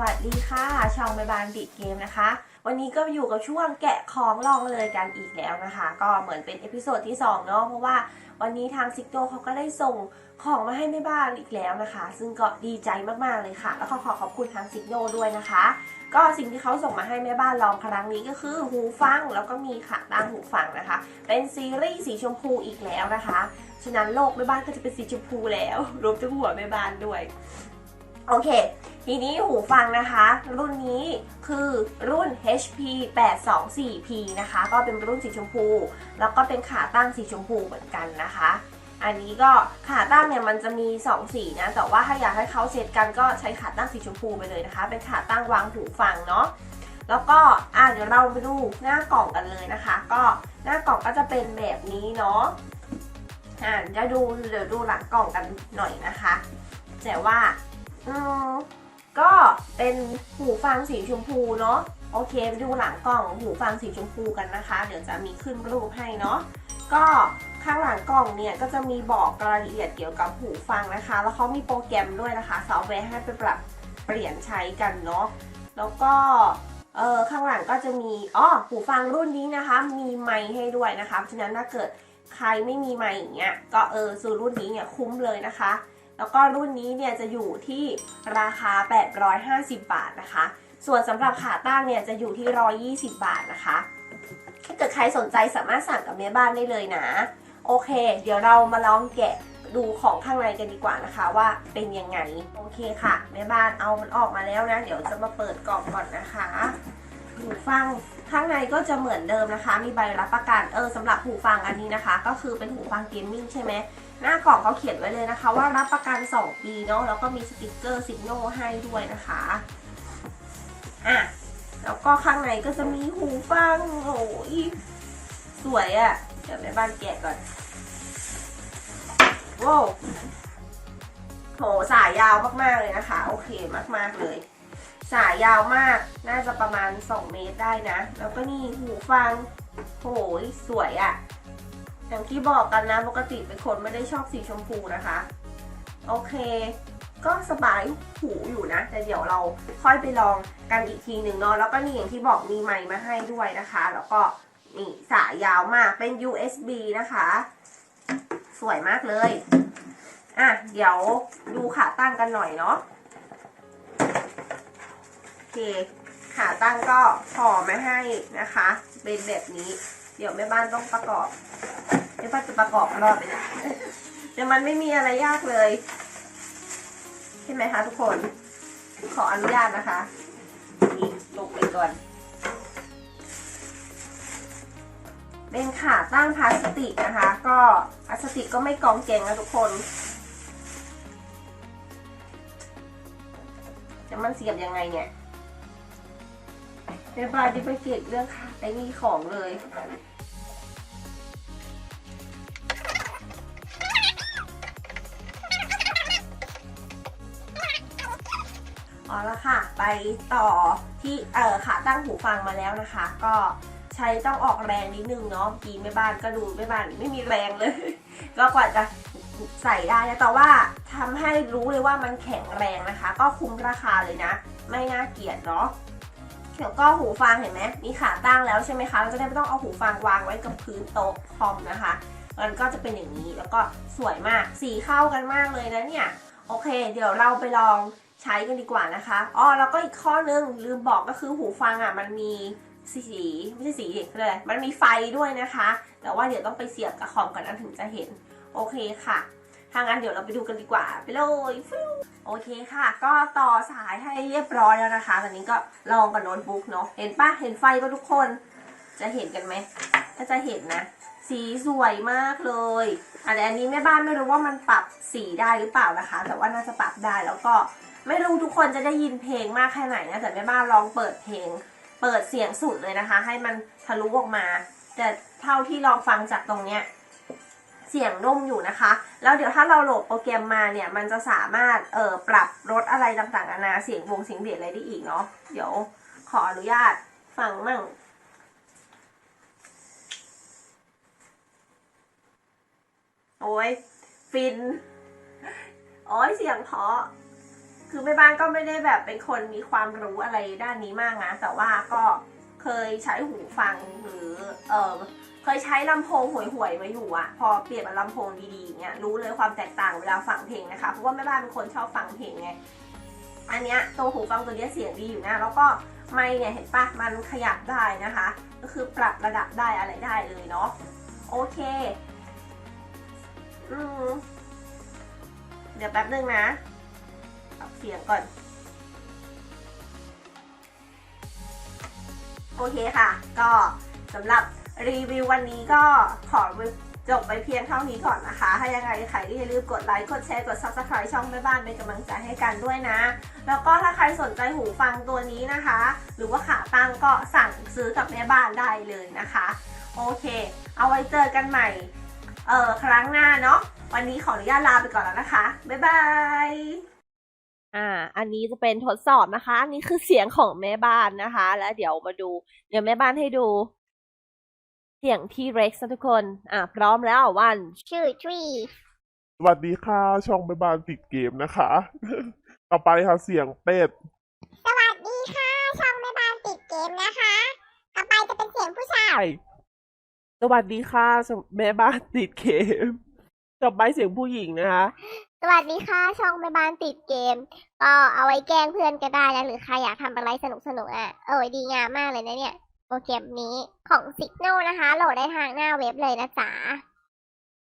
วัสดีค่ะ ช่องใบบานติดเกมนะคะ วันนี้ก็อยู่กับช่วงแกะของลองเลยกันอีกแล้วนะคะ ก็เหมือนเป็นเอพิโซดที่2เนาะเพราะว่าวันนี้ทางซิกโตเขาก็ได้ส่งของมาให้แม่บ้านอีกแล้วนะคะ ซึ่งก็ดีใจมากๆเลยค่ะ แล้วก็ขอขอบคุณทางซิกโตด้วยนะคะ ก็สิ่งที่เขาส่งมาให้แม่บ้านลองครั้งนี้ก็คือหูฟังแล้วก็มีขาตั้งหูฟังนะคะ เป็นซีรีส์สีชมพูอีกแล้วนะคะ ฉะนั้นโลกแม่บ้านก็จะเป็นสีชมพูแล้วรวมถึงหัวแม่บ้านด้วย โอเค ทีนี้หูฟังนะคะ รุ่นนี้คือรุ่น HP 824P นะคะ ก็เป็นรุ่นสีชมพู แล้วก็เป็นขาตั้งสีชมพูเหมือนกันนะคะ อันนี้ก็ขาตั้งเนี่ยมันจะมี 2 สีนะ แต่ว่าถ้าอยากให้เขาเซตกันก็ใช้ขาตั้งสีชมพูไปเลยนะคะ เป็นขาตั้งวางหูฟังเนาะแล้วก็อะเดี๋ยวเราไปดูหน้ากล่องกันเลยนะคะ ก็หน้ากล่องก็จะเป็นแบบนี้เนาะอ่าจะดูเดี๋ยวดูหลังกล่องกันหน่อยนะคะ แต่ว่าอืม ก็เป็นหูฟังสีชมพูเนาะโอเคไปดูหลังกล่องหูฟังสีชมพูกันนะคะ เดี๋ยวจะมีขึ้นรูปให้เนาะก็ข้างหลังกล่องเนี่ยก็จะมีบอกรายละเอียดเกี่ยวกับหูฟังนะคะ แล้วเขามีโปรแกรมด้วยนะคะซอฟต์แวร์ให้ไปปรับเปลี่ยนใช้กันเนาะแล้วก็เออข้างหลังก็จะมีอ๋อหูฟังรุ่นนี้นะคะ มีไมค์ให้ด้วยนะคะฉะนั้นถ้าเกิดใครไม่มีไมค์อย่างเงี้ยก็เออซื้อรุ่นนี้เนี่ยคุ้มเลยนะคะ แล้วก็รุ่นนี้เนี่ยจะอยู่ที่ราคา 850 บาทนะคะ ส่วนสำหรับขาตั้งเนี่ยจะอยู่ที่ 120 บาทนะคะ ถ้าเกิดใครสนใจสามารถสั่งกับแม่บ้านได้เลยนะ โอเค เดี๋ยวเรามาลองแกะดูของข้างในกันดีกว่านะคะว่าเป็นยังไง โอเคค่ะแม่บ้านเอามันออกมาแล้วนะ เดี๋ยวจะมาเปิดกล่องก่อนนะคะ หูฟังข้างในก็จะเหมือนเดิมนะคะ มีใบรับประกันเออสำหรับหูฟังอันนี้นะคะ ก็คือเป็นหูฟังเกมมิ่งใช่ไหมหน้ากล่องเขาเขียนไว้เลยนะคะ ว่ารับประกัน 2 ปีเนาะแล้วก็มีสติกเกอร์สิกโนให้ด้วยนะคะอะแล้วก็ข้างในก็จะมีหูฟังโอ้ยสวยอะ่ะ เดี๋ยวแม่บ้านแกะก่อนว้าวโหสายยาวมากๆเลยนะคะ โอเคมากๆเลย สายยาวมาก น่าจะประมาณ 2 เมตรได้นะ แล้วก็นี่หูฟัง โหยสวยอะ่ะ อย่างที่บอกกันนะ ปกติเป็นคนไม่ได้ชอบสีชมพูนะคะ โอเค ก็สบายหูอยู่นะ แต่เดี๋ยวเราค่อยไปลองกันอีกทีหนึ่งเนาะ แล้วก็นี่อย่างที่บอกมีไมค์มาให้ด้วยนะคะ แล้วก็นี่สายยาวมาก เป็น USB นะคะ สวยมากเลย อะ เดี๋ยวดูขาตั้งกันหน่อยเนาะ เคขาตั้งก็ห่อมาให้นะคะ เป็นแบบนี้ เดี๋ยวแม่บ้านต้องประกอบไม่ว่านจะประกอบรอดไปเนี่ยแต่มันไม่มีอะไรยากเลยใช่ไหมคะทุกคน ขออนุญาตนะคะนี่ลงไปก่อนเป็นขาตั้งพลาสติกนะคะ ก็พลาสติกก็ไม่กองเจงนะทุกคนแต่มันเสียบยังไงเนี่ย เรียบร้อยดิไปเก็บเรื่องค่ะไอ้นี่ของเลยอ๋อแล้วค่ะ ไปต่อที่เอ่อขาตั้งหูฟังมาแล้วนะคะ ก็ใช้ต้องออกแรงนิดนึงเนาะกีแม่บ้านก็ดูแม่บ้านไม่มีแรงเลย ก็กว่าจะใส่ได้นะแต่ว่าทำให้รู้เลยว่ามันแข็งแรงนะคะ ก็คุ้มราคาเลยนะ ไม่น่าเกลียดเนาะ แล้วก็หูฟังเห็นไหมมีขาตั้งแล้วใช่ไหมคะ เราจะได้ไม่ต้องเอาหูฟังวางไว้กับพื้นโต๊ะคอมนะคะ มันก็จะเป็นอย่างนี้แล้วก็สวยมากสีเข้ากันมากเลยนะเนี่ย โอเค เดี๋ยวเราไปลองใช้กันดีกว่านะคะอ๋อแล้วก็อีกข้อนึงลืมบอกก็คือหูฟังอะมันมีสีไม่ใช่สีเลยมันมีไฟด้วยนะคะ แต่ว่าเดี๋ยวต้องไปเสียบกับคอมกันนถึงจะเห็น โอเคค่ะ ถ้างั้นเดี๋ยวเราไปดูกันดีกว่า ไปเลยฟิวโอเคค่ะ ก็ต่อสายให้เรียบร้อยแล้วนะคะ ตอนนี้ก็ลองกับโน้ตบุ๊กเนาะ เห็นปะเห็นไฟปะทุกคน จะเห็นกันไหม ถ้าจะเห็นนะ สีสวยมากเลยอันอันนี้แม่บ้านไม่รู้ว่ามันปรับสีได้หรือเปล่านะคะ แต่ว่าน่าจะปรับได้แล้วก็ไม่รู้ทุกคนจะได้ยินเพลงมากแค่ไหนนะ แต่แม่บ้านลองเปิดเพลง เปิดเสียงสุดเลยนะคะ ให้มันทะลุออกมา แต่เท่าที่ลองฟังจากตรงเนี้ย เสียงนุ่มอยู่นะคะ แล้วเดี๋ยวถ้าเราโหลดโปรแกรมมาเนี่ย มันจะสามารถเอ่อปรับลดอะไรต่างๆนานาเสียงวงเสียงเบียดอะไรได้อีกเนาะ เดี๋ยวขออนุญาตฟังมั่งโอ้ยฟิน โอ้ยเสียงเพาะ คือแม่บ้านก็ไม่ได้แบบเป็นคนมีความรู้อะไรด้านนี้มากนะ แต่ว่าก็เคยใช้หูฟังหรือเออ เคยใช้ลำโพงห่วยๆมาอยู่อะพอเปลี่ยนเป็นลำโพงดีๆเนี่ยรู้เลยความแตกต่างเวลาฟังเพลงนะคะ เพราะว่าแม่บ้านเป็นคนชอบฟังเพลงไง อันเนี้ยตัวหูฟังตัวเนี้ยเสียงดีอยู่นะ แล้วก็ไมค์เนี่ยเห็นปะมันขยับได้นะคะ ก็คือปรับระดับได้อะไรได้เลยเนาะ โอเค อืมเดี๋ยวแป๊บนึงนะปรับเสียงก่อน โอเคค่ะ ก็สำหรับ รีวิววันนี้ก็ขอจบไปเพียงเท่านี้ก่อนนะคะ ถ้ายังไงใครก็อย่าลืมกดไลค์ กดแชร์ กด subscribe ช่องแม่บ้านเป็นกำลังใจให้กันด้วยนะ แล้วก็ถ้าใครสนใจหูฟังตัวนี้นะคะ หรือว่าขาตั้งก็สั่งซื้อกับแม่บ้านได้เลยนะคะ โอเค เอาไว้เจอกันใหม่ เออครั้งหน้าเนาะ วันนี้ขออนุญาตลาไปก่อนแล้วนะคะ บ๊ายบาย อ่า อันนี้จะเป็นทดสอบนะคะ อันนี้คือเสียงของแม่บ้านนะคะ แล้วเดี๋ยวมาดู เดี๋ยวแม่บ้านให้ดู เสียงที่เร็กซ์นะทุกคน อ่าพร้อมแล้ววันชื่อทรีสวัสดีค่ะ ช่องแม่บ้านติดเกมนะคะ ต่อไปค่ะเสียงเป็ด สวัสดีค่ะ ช่องแม่บ้านติดเกมนะคะ ต่อไปจะเป็นเสียงผู้ชาย สวัสดีค่ะแม่บ้านติดเกม ต่อไปเสียงผู้หญิงนะคะ สวัสดีค่ะ ช่องแม่บ้านติดเกม ก็เอาไว้แกล้งเพื่อนก็ได้นะหรือใครอยากทำอะไรสนุกสนุกๆอะเออดีงามมากเลยนะเนี่ย โปรแกรมนี้ของ Signal นะคะ โหลดได้ทางหน้าเว็บเลยนะจ๊ะ